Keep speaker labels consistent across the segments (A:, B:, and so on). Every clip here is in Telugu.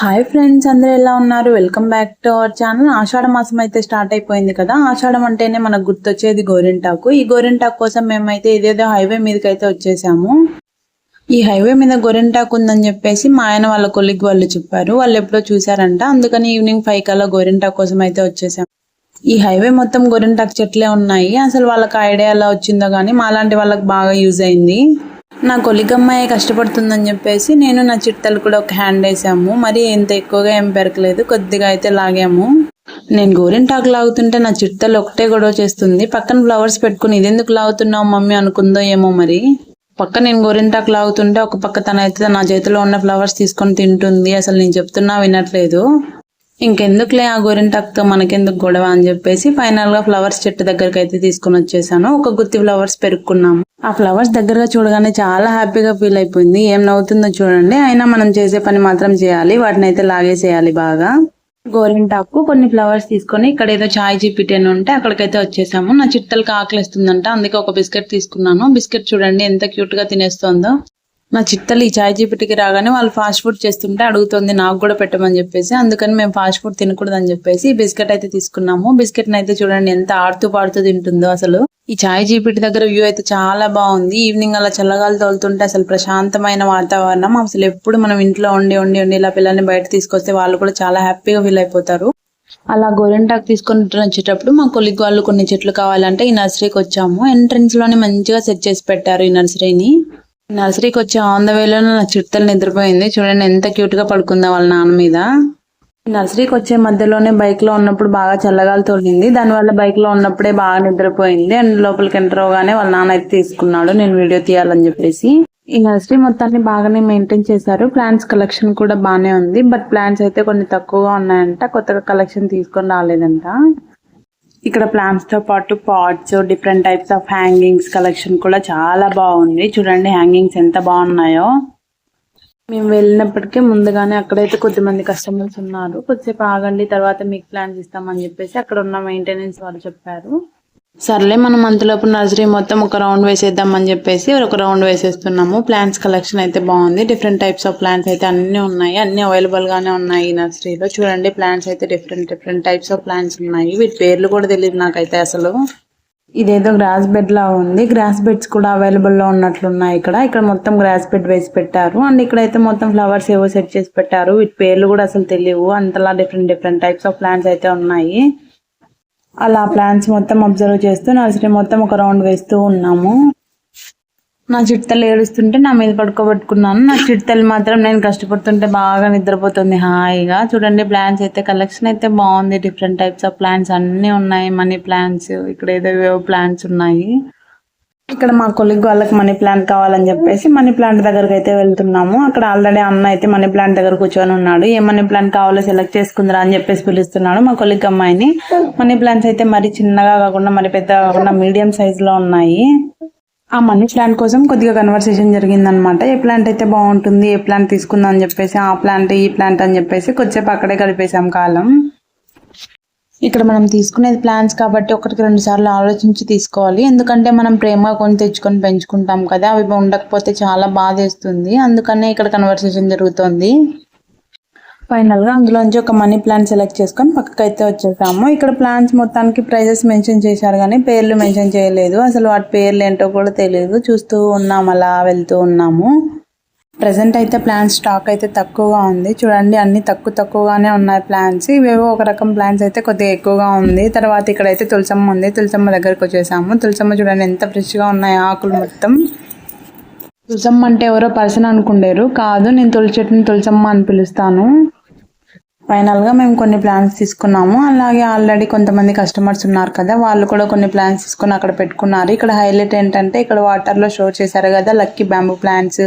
A: హాయ్ ఫ్రెండ్స్ అందరూ ఎలా ఉన్నారు? Welcome back to our channel Ashadha మాసం అయితే స్టార్ట్ అయిపోయింది కదా? ఆషాఢం అంటేనే మనకు గుర్తొచ్చేది గోరింటాకు. ఈ గోరింటాకు కోసం మేమైతే ఇదేదో హైవే మీదకి అయితే వచ్చేసాము. ఈ హైవే మీద గోరింటాకు ఉందని చెప్పేసి మా ఆయన వాళ్ళ కొలిగ్ వాళ్ళు చెప్పారు. వాళ్ళు ఎప్పుడో చూసారంట అందుకని ఈవినింగ్ ఫైవ్ కల్లా గోరింటాకు కోసం అయితే వచ్చేసాము ఈ హైవే మొత్తం గోరింటాకు చెట్లే ఉన్నాయి. అసలు వాళ్ళకి ఐడియా ఎలా వచ్చిందో కానీ మాలాంటి వాళ్ళకి బాగా యూజ్ అయింది. నా కొలిగమ్మాయి కష్టపడుతుందని చెప్పేసి నేను నా చిట్టలు కూడా ఒక హ్యాండ్ వేసాము. మరి ఎంత ఎక్కువగా ఏం పెరకలేదు కొద్దిగా అయితే లాగాము. నేను గోరింటాకు లాగుతుంటే నా చిట్టలు ఒకటే గొడవ చేస్తుంది. పక్కన ఫ్లవర్స్ పెట్టుకుని ఇదెందుకు లాగుతున్నావు మమ్మీ అనుకుందో ఏమో మరి. పక్క నేను గోరింటాకు లాగుతుంటే ఒక పక్క తనైతే నా చేతిలో ఉన్న ఫ్లవర్స్ తీసుకొని తింటుంది. అసలు నేను చెప్తున్నా వినట్లేదు. ఇంకెందుకులే ఆ గోరింటాకుతో మనకెందుకు గొడవ అని చెప్పేసి ఫైనల్గా ఫ్లవర్స్ చెట్టు దగ్గరికి అయితే తీసుకొని వచ్చేసాను. ఒక గుత్తి ఫ్లవర్స్ పెరుక్కున్నాము. ఆ ఫ్లవర్స్ దగ్గరగా చూడగానే చాలా హ్యాపీగా ఫీల్ అయిపోయింది. ఏం నవ్వుతుందో చూడండి. అయినా మనం చేసే పని మాత్రం చేయాలి. వాటిని అయితే లాగేసేయాలి బాగా. గోరింటాకు కొన్ని ఫ్లవర్స్ తీసుకొని ఇక్కడ ఏదో చాయ్ జీపిటి అని ఉంటే అక్కడికైతే వచ్చేసాము. నా చిట్టలకి ఆకలిస్తుందంట అందుకే ఒక బిస్కెట్ తీసుకున్నాను. బిస్కెట్ చూడండి ఎంత క్యూట్గా తినేస్తుందో. నా చిట్టలు ఈ చాయ్ జీపిటికి రాగానే వాళ్ళు ఫాస్ట్ ఫుడ్ చేస్తుంటే అడుగుతుంది నాకు కూడా పెట్టమని చెప్పేసి. అందుకని మేము ఫాస్ట్ ఫుడ్ తినకూడదని చెప్పేసి ఈ బిస్కెట్ అయితే తీసుకున్నాము. బిస్కెట్ అయితే చూడండి ఎంత ఆడుతూ పాడుతూ తింటుందో అసలు. ఈ చాయ్ జీపిటి దగ్గర వ్యూ అయితే చాలా బాగుంది. ఈవినింగ్ అలా చల్లగాలు తోలుతుంటే అసలు ప్రశాంతమైన వాతావరణం. అసలు ఎప్పుడు మనం ఇంట్లో ఉండి ఉండి ఉండి ఇలా పిల్లల్ని బయట తీసుకొస్తే వాళ్ళు కూడా చాలా హ్యాపీగా ఫీల్ అయిపోతారు. అలా గోరెంటాకు తీసుకొని వచ్చేటప్పుడు మా కొలిగ్ వాళ్ళు కొన్ని చెట్లు కావాలంటే ఈ నర్సరీకి వచ్చాము. ఎంట్రన్స్లోనే మంచిగా సెట్ చేసి పెట్టారు ఈ నర్సరీని. నర్సరీకి వచ్చే ఆన్ ద వేలో నా చిట్టలు నిద్రపోయింది. చూడండి ఎంత క్యూట్గా పడుకుందా వాళ్ళ నాన్న మీద. నర్సరీకి వచ్చే మధ్యలోనే బైక్లో ఉన్నప్పుడు బాగా చల్లగాలి తోలింది. దానివల్ల బైక్లో ఉన్నప్పుడే బాగా నిద్రపోయింది. అండ్ లోపలికి ఎంటర్ అవగానే వాళ్ళ నాన్న అయితే తీసుకున్నాడు. నేను వీడియో తీయాలని చెప్పేసి. ఈ నర్సరీ మొత్తాన్ని బాగానే మెయింటైన్ చేశారు. ప్లాంట్స్ కలెక్షన్ కూడా బాగానే ఉంది. బట్ ప్లాంట్స్ అయితే కొన్ని తక్కువగా ఉన్నాయంట. కొత్తగా కలెక్షన్ తీసుకొని రాలేదంట. ఇక్కడ ప్లాంట్స్తో పాటు pots different types of hangings collection కూడా చాలా బాగుంది. చూడండి హ్యాంగింగ్స్ ఎంత బాగున్నాయో. మేము వెళ్ళినప్పటికీ ముందుగానే అక్కడైతే కొద్దిమంది కస్టమర్స్ ఉన్నారు. కొద్దిసేపు ఆగండి తర్వాత మీకు ప్లాన్స్ ఇస్తామని చెప్పేసి అక్కడ ఉన్న మెయింటెనెన్స్ వాళ్ళు చెప్పారు. సర్లే మనం అంతలోపు నర్సరీ మొత్తం ఒక రౌండ్ వేసేద్దాం అని చెప్పేసి ఒక రౌండ్ వేసేస్తున్నాము. ప్లాంట్స్ కలెక్షన్ అయితే బాగుంది. డిఫరెంట్ టైప్స్ ఆఫ్ ప్లాంట్స్ అయితే అన్ని ఉన్నాయి. అన్ని అవైలబుల్ గానే ఉన్నాయి ఈ నర్సరీలో. చూడండి ప్లాంట్స్ అయితే different different types of plants ఉన్నాయి. వీటి పేర్లు కూడా తెలియదు నాకైతే అసలు. ఇదేదో గ్రాస్ బెడ్ లా ఉంది. గ్రాస్ బెడ్స్ కూడా అవైలబుల్లో ఉన్నట్లున్నాయి ఇక్కడ. ఇక్కడ మొత్తం గ్రాస్ బెడ్ వేసి పెట్టారు. అండ్ ఇక్కడైతే మొత్తం ఫ్లవర్స్ ఏవో సెట్ చేసి పెట్టారు. వీటి పేర్లు కూడా అసలు తెలియవు. అంతలా different different types of plants అయితే ఉన్నాయి. అలా ప్లాంట్స్ మొత్తం అబ్జర్వ్ చేస్తూ నర్సరీ మొత్తం ఒక రౌండ్ వేస్తూ ఉన్నాము. నా చిట్టలు ఏడుస్తుంటే నా మీద పడుకోబెట్టుకున్నాను. నా చిట్టలు మాత్రం నేను కష్టపడుతుంటే బాగా నిద్రపోతుంది హాయిగా. చూడండి ప్లాంట్స్ అయితే కలెక్షన్ అయితే బాగుంది. డిఫరెంట్ టైప్స్ ఆఫ్ ప్లాంట్స్ అన్నీ ఉన్నాయి మనీ ప్లాంట్స్ ఇక్కడ ఏదో ఏవో ప్లాంట్స్ ఉన్నాయి. ఇక్కడ మా కొలిగ్ వాళ్ళకి మనీ ప్లాంట్ కావాలని చెప్పేసి మనీ ప్లాంట్ దగ్గరకు అయితే వెళ్తున్నాము. అక్కడ ఆల్రెడీ అన్న అయితే మనీ ప్లాంట్ దగ్గర కూర్చొని ఉన్నాడు. ఏ మనీ ప్లాంట్ కావాలో సెలెక్ట్ చేసుకుందిరా అని చెప్పేసి పిలుస్తున్నాడు మా కొలిగ్ అమ్మాయిని. మనీ ప్లాంట్స్ అయితే మరి చిన్నగా కాకుండా మరి పెద్దగా కాకుండా మీడియం సైజ్లో ఉన్నాయి. ఆ మనీ ప్లాంట్ కోసం కొద్దిగా కన్వర్సేషన్ జరిగిందనమాట ఏ ప్లాంట్ అయితే బాగుంటుంది ఏ ప్లాంట్ తీసుకుందాం అని చెప్పేసి ఆ ప్లాంట్ ఈ ప్లాంట్ అని చెప్పేసి కొద్దిసేపు అక్కడే గడిపేశాం కాలం. ఇక్కడ మనం తీసుకునేది ప్లాన్స్ కాబట్టి ఒకటికి రెండు సార్లు ఆలోచించి తీసుకోవాలి. ఎందుకంటే మనం ప్రేమగా కొని తెచ్చుకొని పెంచుకుంటాం కదా అవి ఉండకపోతే చాలా బాధేస్తుంది అందుకనే ఇక్కడ కన్వర్సేషన్ జరుగుతుంది. ఫైనల్గా అందులోంచి ఒక మనీ ప్లాన్ సెలెక్ట్ చేసుకొని పక్కకి అయితే వచ్చేసాము. ఇక్కడ ప్లాన్స్ మొత్తానికి ప్రైజెస్ మెన్షన్ చేశారు కానీ పేర్లు మెన్షన్ చేయలేదు. అసలు వాటి పేర్లు ఏంటో కూడా తెలియదు. చూస్తూ ఉన్నాం అలా వెళ్తూ ఉన్నాము. ప్రజెంట్ అయితే ప్లాన్స్ స్టాక్ అయితే తక్కువగా ఉంది. చూడండి అన్ని తక్కువ తక్కువగానే ఉన్నాయి ప్లాన్స్ ఇవేవో ఒక రకం ప్లాన్స్ అయితే కొద్దిగా ఎక్కువగా ఉంది. తర్వాత ఇక్కడైతే తులసమ్మ ఉంది. తులసమ్మ దగ్గరకు వచ్చేసాము. తులసమ్మ చూడండి ఎంత ఫ్రెష్గా ఉన్నాయి ఆకులు మొత్తం. తులసమ్మ అంటే ఎవరో పర్సన్ అనుకుండేరు. కాదు నేను తులసి చెట్టుని తులసమ్మ అని పిలుస్తాను. ఫైనల్గా మేము కొన్ని ప్లాన్స్ తీసుకున్నాము. అలాగే ఆల్రెడీ కొంతమంది కస్టమర్స్ ఉన్నారు కదా వాళ్ళు కూడా కొన్ని ప్లాన్స్ తీసుకుని అక్కడ పెట్టుకున్నారు. ఇక్కడ హైలైట్ ఏంటంటే ఇక్కడ వాటర్లో షో చేశారు కదా లక్కీ బ్యాంబూ ప్లాంట్స్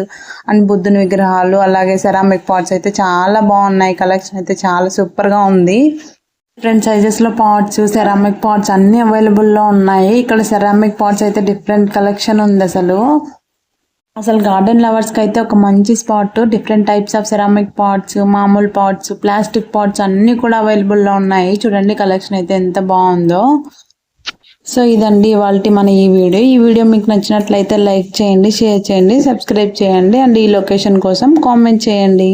A: అండ్ బుద్ధుని విగ్రహాలు అలాగే సెరామిక్ పాట్స్ అయితే చాలా బాగున్నాయి. కలెక్షన్ అయితే చాలా సూపర్గా ఉంది. డిఫరెంట్ సైజెస్లో పాట్స్ సెరామిక్ పాట్స్ అన్ని అవైలబుల్లో ఉన్నాయి. ఇక్కడ సెరామిక్ పాట్స్ అయితే డిఫరెంట్ కలెక్షన్ ఉంది అసలు. అసలు గార్డెన్ లవర్స్కి అయితే ఒక మంచి spot different types of ceramic pots మామూలు పాట్స్ ప్లాస్టిక్ పాట్స్ అన్నీ కూడా అవైలబుల్లో ఉన్నాయి. చూడండి కలెక్షన్ అయితే ఎంత బాగుందో. సో ఇదండి ఇవాళ మన ఈ వీడియో. ఈ వీడియో మీకు నచ్చినట్లయితే లైక్ చేయండి షేర్ చేయండి సబ్స్క్రైబ్ చేయండి. అండ్ ఈ లొకేషన్ కోసం కామెంట్ చేయండి.